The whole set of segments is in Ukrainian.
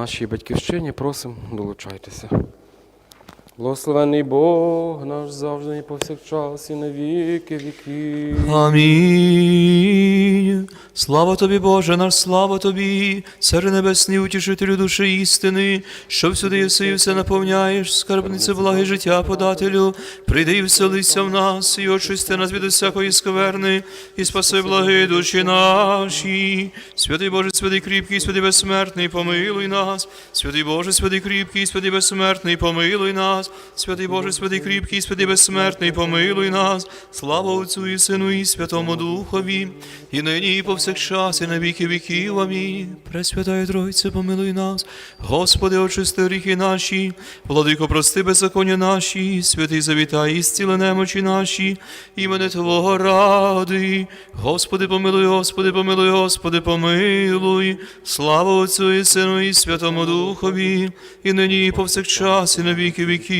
нашій батьківщині просимо, долучайтеся. Благословений Бог наш завжди і повсякчас і на віки віків. Амінь. Слава тобі, Боже, наш слава тобі, Царе Небесний, утішителю душі істини, що всюди єси і все наповняєш, скарбнице благи життя подателю, прийди і вселися в нас, і очисти нас від усякої скверни, і спаси благи душі наші. Святий Боже, святий кріпкий, святий безсмертний, помилуй нас. Святий Боже, святий кріпкий, святий безсмертний, помилуй нас. Святий Боже, святий кріпкий, святий безсмертний, помилуй нас. Слава Отцю і Сину і Святому Духові, і нині, і повсякчас, і на віки віків. Амінь. Пресвятая Тройце, помилуй нас. Господи, очисти гріхи наші, владико, прости беззаконня наші, святий завітай, і зціли немочі наші, імене Твого ради. Господи, помилуй, Господи, помилуй, Господи, помилуй. Слава Отцю і Сину і Святому Духові, і нині, і повсякчас, і на віки віків.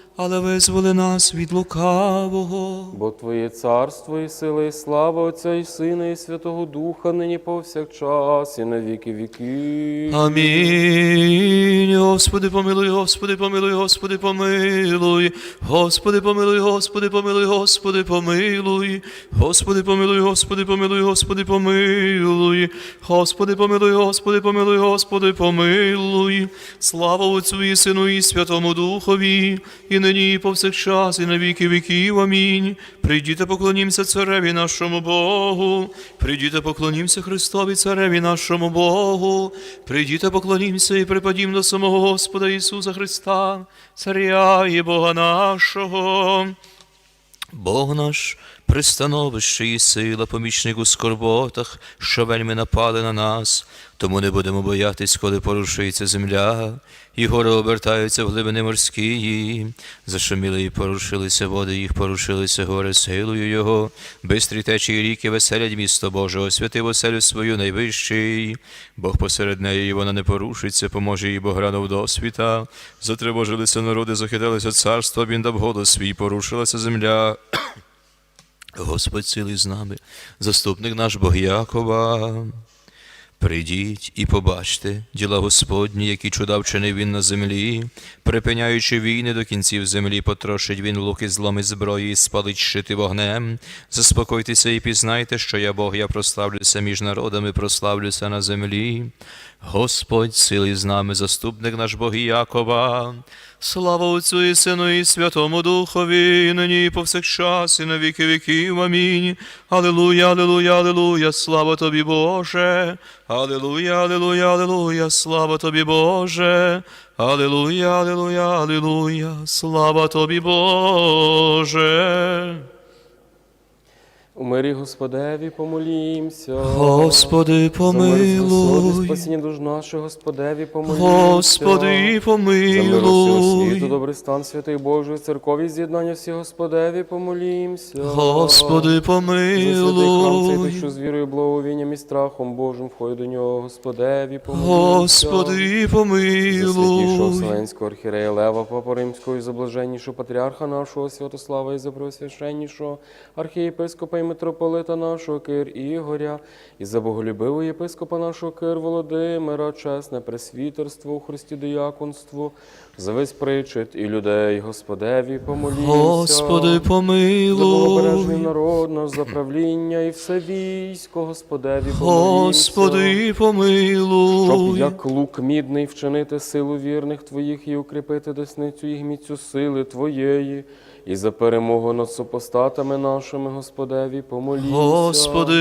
але визволи нас від лукавого. Бо Твоє царство і сила, і слава Отця і Сина, і Святого Духа, нині повсякчас, і на віки віків. Амінь. Господи, помилуй, Господи, помилуй, Господи, помилуй. Господи, помилуй, Господи, помилуй, Господи, помилуй. Господи, помилуй, Господи, помилуй, Господи, помилуй. Господи, помилуй, Господи, помилуй, Господи, помилуй. Слава Отцю і Сину і Святому Духові, і нині, і повсякчас, і на віки віків. Амінь. Прийдіте, поклонімося цареві нашому Богу. Прийдіте, поклонімося Христові, цареві нашому Богу. Прийдіте, поклонімося і припадім до самого Господа Ісуса Христа, Царя і Бога нашого. Бог наш, пристановище і сила, помічник у скорботах, що вельми напали на нас, тому не будемо боятись, коли порушується земля, і гори обертаються в глибини морські. Зашуміли і порушилися води, їх порушилися гори силою Його. Бистрі течії ріки веселять місто Боже, освятив оселю свою найвищий. Бог посеред неї, вона не порушиться, поможе їй Бог гранув досвіта. Затривожилися народи, захиталися царства, він дав голос свій, порушилася земля. Господь цілий з нами, заступник наш Бог Якова. Прийдіть і побачте діла Господні, які чуда вчинив він на землі, припиняючи війни до кінців землі, потрошить він луки зломи зброї, спалить щити вогнем. Заспокойтеся і пізнайте, що я Бог, я прославлюся між народами, прославлюся на землі. Господь силий з нами, заступник наш Бог Якова. Слава Отцю і Сину і Святому Духові, і нині і повсякчас, і на віки віків. Амінь. Аллилуйя, аллилуйя, аллилуйя, слава тобі, Боже. Аллилуйя, аллилуйя, аллилуйя, слава тобі, Боже. Аллилуйя, аллилуйя, аллилуйя, слава тобі, Боже. У мирі Господеві помолімся. Господи, За помилуй. спасіння душ наших, Господеві помолімся. Господи, За мир світу, добрий стан святої Божої церкові, з'єднання всі Господеві помолімся. Господи, За святий храм цей помилуй. душу з вірою, благовінням і страхом Божим входить до нього, Господеві помолімся. Господи, За святішого помилуй. Вселенського архірея Лева, Папа Римського і заблаженнішого патріарха нашого Святослава і за преосвященнішого архієпископа і митрополита нашого Кир Ігоря, і за боголюбивого єпископа нашого Кир Володимира, чесне пресвітерство у Христі дияконство, за весь причет і людей, Господеві помолімся. Господи, За богобережний народ наш, за правління і все військо, Господеві помолімся. Господи, Щоб як лук мідний вчинити силу вірних Твоїх і укріпити десницю і міцю сили Твоєї, і за перемогу над супостатами нашими, Господеві, помолімся. Господи,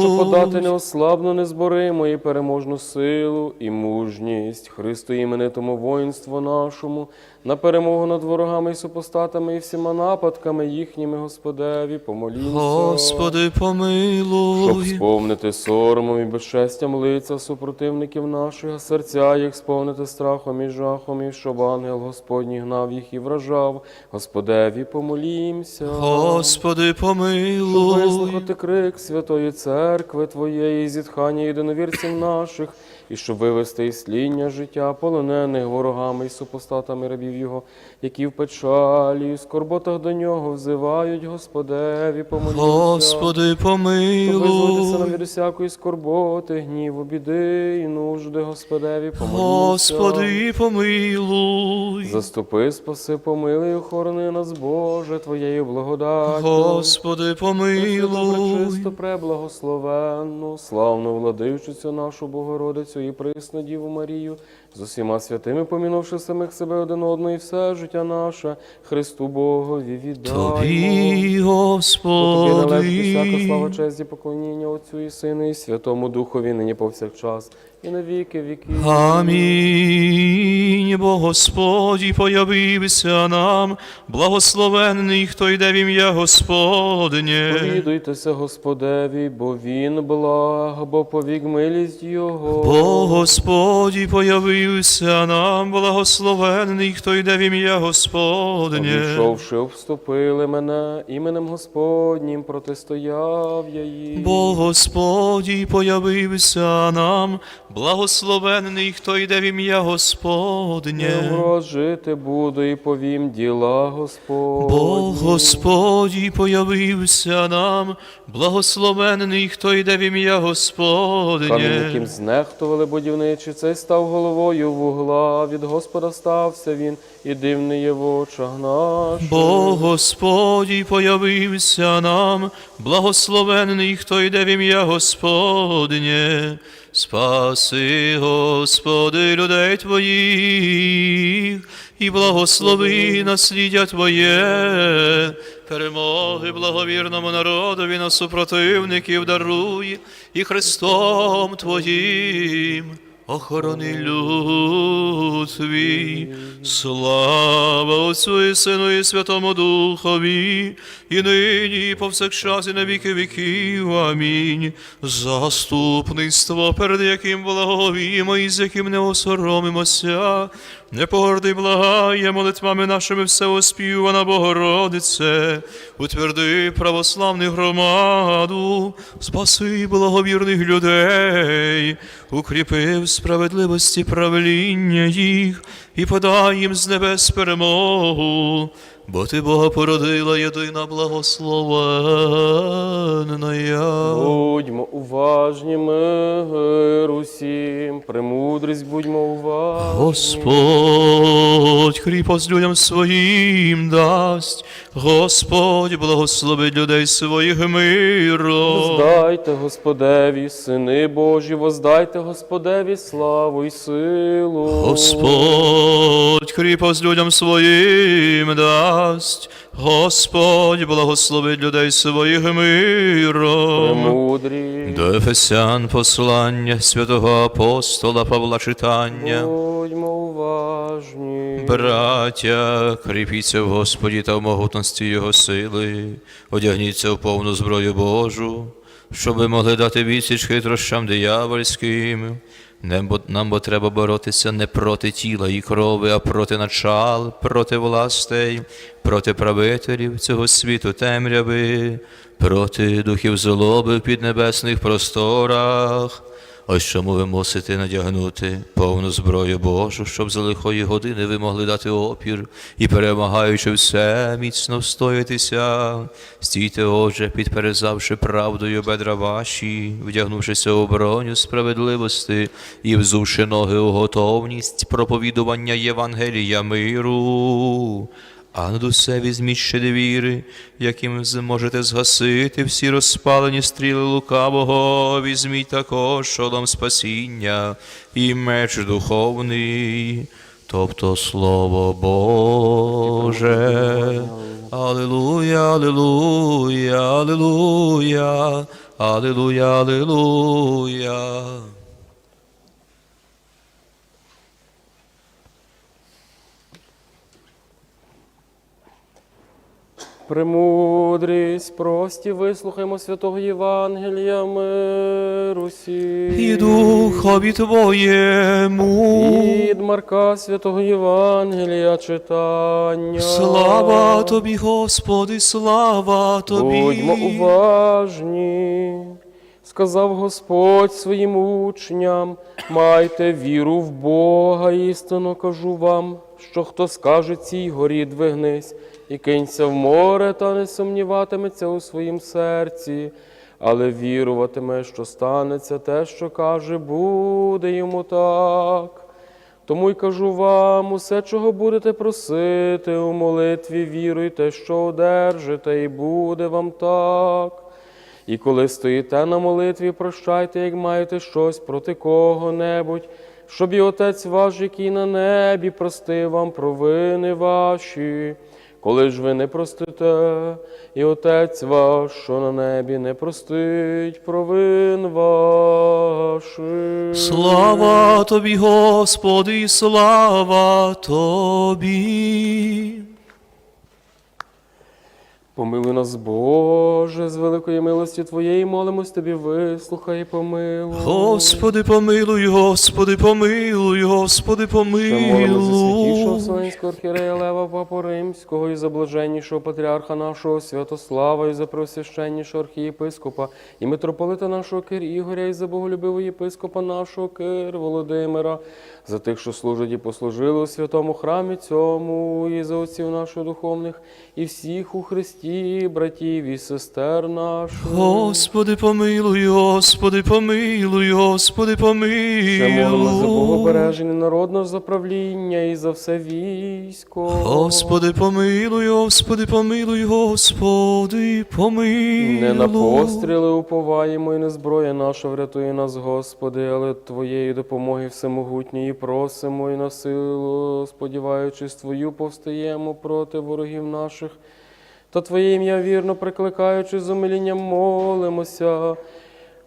Щоб подати помилуй. неослабну, незборимо і переможну силу і мужність Христу іменитому воїнству нашому, на перемогу над ворогами і супостатами і всіма нападками їхніми, Господеві, помолімся. Господи, Щоб помилуй. сповнити соромом і безчестям лиця супротивників наших, а серця їх сповнити страхом і жахом, і щоб ангел Господній гнав їх і вражав. Господеві, помолімся. Господи, Щоб вислухати крик Святої Церкви Твоєї, зітхання єдиновірців наших, і щоб вивести із сління життя полонених ворогами і супостатами рабів Його, які в печалі, і скорботах до нього взивають, Господеві, помолімся. Господи, Щоб визволитися нам помилуй. від усякої скорботи, гніву, біди і нужди, Господеві, помолімся. Господи, помилуй. Заступи, спаси, помилуй, охорони нас, Боже, Твоєю благодаттю. Господи, помилуй. Чисто преблагословенну, славну владичицю нашу Богородицю і присну Діву Марію, з усіма святими, помінувши самих себе один одного і все життя наше, Христу Богові віддаємо. Тобі, Бо Тобі належить всяка слава, Господи. честь і поклоніння Отцю і Сину, і Святому Духові, нині повсякчас, і на віки віки. Амінь. Бо Господі появився нам, благословенний, хто йде в ім'я Господнє. Повідуйтеся Господеві, бо Він благ, бо повік милість Його. Бо Господі появився нам, благословенний, хто йде в ім'я Господнє. Обійшовши, обступили мене, іменем Господнім протистояв я їм. Бо Господі появився нам, благословенний, хто йде в ім'я Господнє. врожити буду і повім діла Господні. Бо Господі появився нам, благословенний, хто йде в ім'я Камінь, яким знехтували будівничі, цей став головою вугла. Від Господа стався він, і дивний є в очах наших. Бо Господі появився нам, благословенний, хто йде в ім'я Господнє. Спаси, Господи, людей Твоїх, і благослови насліддя Твоє, перемоги благовірному народові на супротивників даруй, і Христом Твоїм. Охорони люд свій, слава Отцю і Сину і Святому Духові, і нині, і повсякчас, і на віки віків. Амінь. Заступництво, перед яким благовімо, і з яким не осоромимося, не погорди благає молитвами нашими всеоспівана Богородице, утверди православну громаду, спаси благовірних людей, укріпи в справедливості правління їх і подай їм з небес перемогу. Бо ти Бога породила єдина благословенна. Будьмо уважні, мир усім, премудрість будьмо уважні. Господь кріпость людям своїм дасть, Господь благословить людей своїх миром. Воздайте Господеві, сини Божі, воздайте Господеві славу і силу. Господь кріпость людям своїм дасть, Господь благословить людей своїх миром. Премудрі. До Ефесян послання святого апостола Павла читання. Будьмо уважні. Браття, кріпіться в Господі та в могутності Його сили, одягніться в повну зброю Божу, щоб ви могли дати відсіч хитрощам диявольським. Нам бо, треба боротися не проти тіла і крови, а проти начал, проти властей, проти правителів цього світу темряви, проти духів злоби в піднебесних просторах. Ось чому ви мусите надягнути повну зброю Божу, щоб за лихої години ви могли дати опір і, перемагаючи все, міцно встоятися. Стійте, отже, підперезавши правдою бедра ваші, вдягнувшися у броню справедливості і взувши ноги у готовність проповідування Євангелія миру. А над усе візьміть ще віри, яким зможете згасити всі розпалені стріли лукавого, візьміть також шолом спасіння і меч духовний, тобто Слово Боже. Алілуя, алілуя, алілуя, алілуя, алілуя. Премудрість, прості, вислухаймо святого Євангелія миру сі. і духові Твоєму. Від Марка святого Євангелія читання. Слава Тобі, Господи, слава Тобі. Будьмо уважні. Сказав Господь своїм учням, майте віру в Бога, істинно кажу вам, що хто скаже цій горі двигнись і кинься в море, та не сумніватиметься у своїм серці, але віруватиме, що станеться те, що каже, буде йому так. Тому й кажу вам, усе, чого будете просити у молитві, віруйте, що одержите, і буде вам так. І коли стоїте на молитві, прощайте, як маєте щось проти кого-небудь, щоб і Отець ваш, який на небі, простив вам провини ваші. Коли ж ви не простите, і Отець ваш, що на небі, не простить провин ваших. Слава Тобі, Господи, слава Тобі. Помилуй нас, Боже, з великої милості Твоєї молимось Тобі, вислухай і помилуй. Господи, помилуй, Господи, помилуй, Господи, за святішого помилуй. Вселенського архієрея Лева Папу Римського і за блаженнішого патріарха нашого Святослава, і за преосвященнішого архієпископа, і митрополита нашого Кир Ігоря, і за боголюбивого єпископа нашого Кир Володимира, за тих, що служать і послужили у святому храмі цьому, і за отців наших духовних, і всіх у Христі, братів і сестер наших. Господи, помилуй, Господи, помилуй, Господи, Ще молимо за помилуй. богобереження народного заправління і за все військо. Господи, помилуй, Господи, помилуй, Господи, помилуй. Не на постріли уповаємо, і не зброя наша врятує нас, Господи, але Твоєї допомоги всемогутньої просимо і на силу, сподіваючись Твою, повстаємо проти ворогів наших. Та Твоє ім'я вірно прикликаючи з умилінням молимося.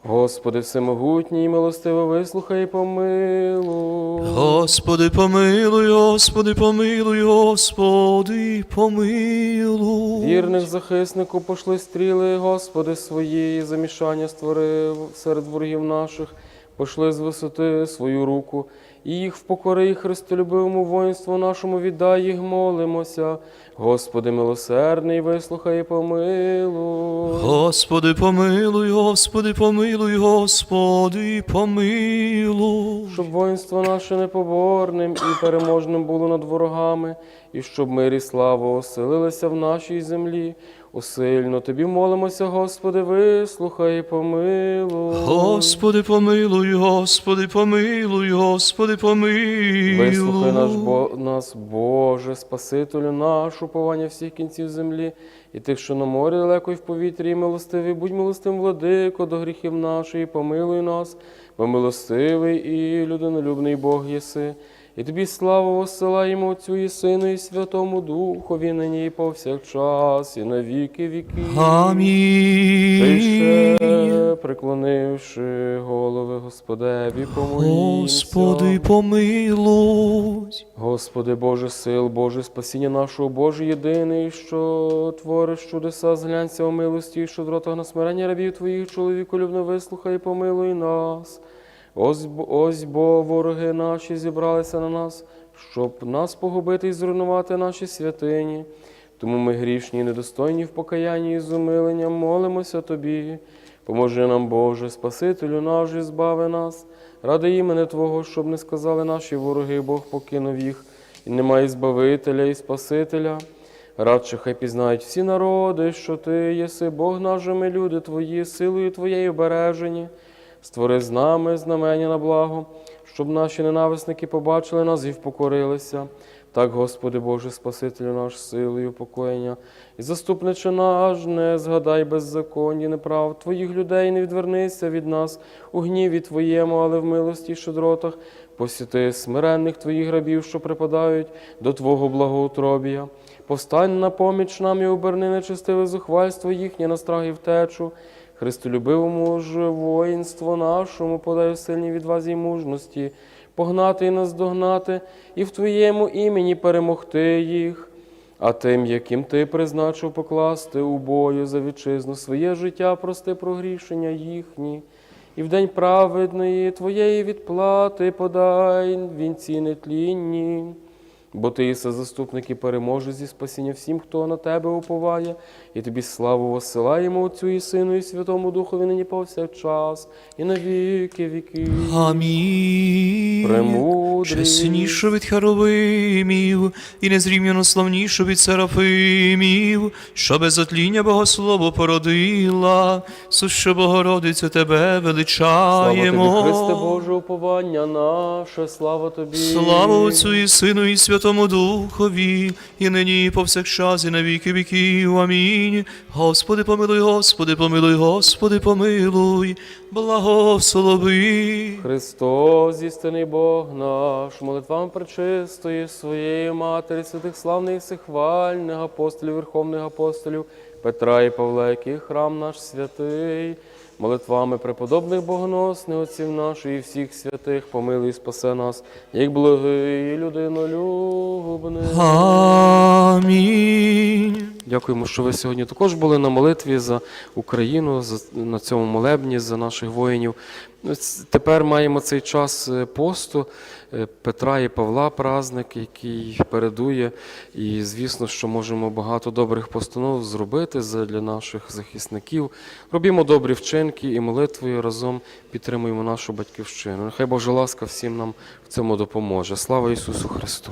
Господи, всемогутній, милостиво вислухай і помилуй. Господи, помилуй, Господи, помилуй, Господи, помилуй. Вірних захиснику пошли стріли, Господи, свої, замішання створив серед ворогів наших, пошли з висоти свою руку, і їх впокори, і Христолюбивому воїнству нашому віддай їх, молимося. Господи, милосердний, вислухай і помилуй. Господи, помилуй, Господи, помилуй, Господи, помилуй. Щоб воїнство наше непоборним і переможним було над ворогами, і щоб мир і слава оселилися в нашій землі. Усильно тобі молимося, Господи, вислухай і помилуй. Господи, помилуй, Господи, помилуй, Господи, помилуй. Вислухай наш Бо... нас, Боже, Спасителю наш, уповання всіх кінців землі, і тих, що на морі далеко і в повітрі, і милостивий, будь милостивим, владико, до гріхів наших, і помилуй нас, бо милостивий і людинолюбний Бог єси. І тобі славу осилаємо Отцю і Сину, і Святому Духові, нині і повсякчас, і на віки віки. Та й Амінь. ще, преклонивши голови Господеві, помолімся. Господи, помилуй. Господи, Боже сил, Боже спасіння нашого, Боже єдиний, що твориш чудеса, зглянься у милості, і щедротах на смирення рабів Твоїх, чоловіку любно вислухай, і помилуй нас. Ось, ось бо вороги наші зібралися на нас, щоб нас погубити і зруйнувати наші святині. Тому ми грішні і недостойні в покаянні і з умиленням молимося Тобі. Поможи нам, Боже, Спасителю наш, і збави нас, ради імени Твого, щоб не сказали наші вороги, Бог покинув їх, і немає Збавителя і Спасителя. Радше хай пізнають всі народи, що Ти єси Бог наш, люди Твої, силою Твоєю бережені. Створи з нами знамення на благо, щоб наші ненависники побачили нас і впокорилися. Так, Господи Боже, Спасителю наш, силою покоєння, і заступниче наш, не згадай беззаконні неправ Твоїх людей, не відвернися від нас у гніві Твоєму, але в милості й щедротах, посіти смиренних Твоїх рабів, що припадають до Твого благоутробія. Повстань на поміч нам і оберни нечестиве зухвальство їхнє на страх і втечу. Христолюбивому ж воїнство нашому подай сильні відвазі й мужності, погнати і наздогнати, і в Твоєму імені перемогти їх. А тим, яким ти призначив покласти у бою за вітчизну своє життя, прости прогрішення їхні. І в день праведної твоєї відплати подай вінці нетлінні. Бо ти єси заступник і переможе зі спасіння всім, хто на тебе уповає, і тобі славу воссилаємо Отцю і Сину, і Святому Духові нині повсякчас, і на віки віки. Амінь. Премудрий. Чесніше від Херовимів, і незрівняно славніше від Серафимів, що без отління Богослово породила, сущо Богородицю тебе Слава величаємо. тобі, Христе Боже, уповання наше, слава тобі. Слава Отцю і Сину, і Святому Духові, і нині, і повсякчас, і на віки віків. Амінь. Господи, помилуй, Господи, помилуй, Господи, помилуй, благослови. Христос, істинний Бог наш, молитвам пречистої своєї Матері, святих славних і всехвальних апостолів, верховних апостолів, Петра і Павла, який храм наш святий, молитвами преподобних богоносних отців наших і всіх святих, помилуй і спасе нас, як благий людинолюбний. Амінь. Дякуємо, що ви сьогодні також були на молитві за Україну, за, на цьому молебні, за наших воїнів. Ну, Тепер маємо цей час е, посту е, Петра і Павла, праздник, який передує. І звісно, що можемо багато добрих постанов зробити для наших захисників. Робімо добрі вчинки і молитвою разом підтримуємо нашу батьківщину. Нехай Божа ласка всім нам в цьому допоможе. Слава Ісусу Христу!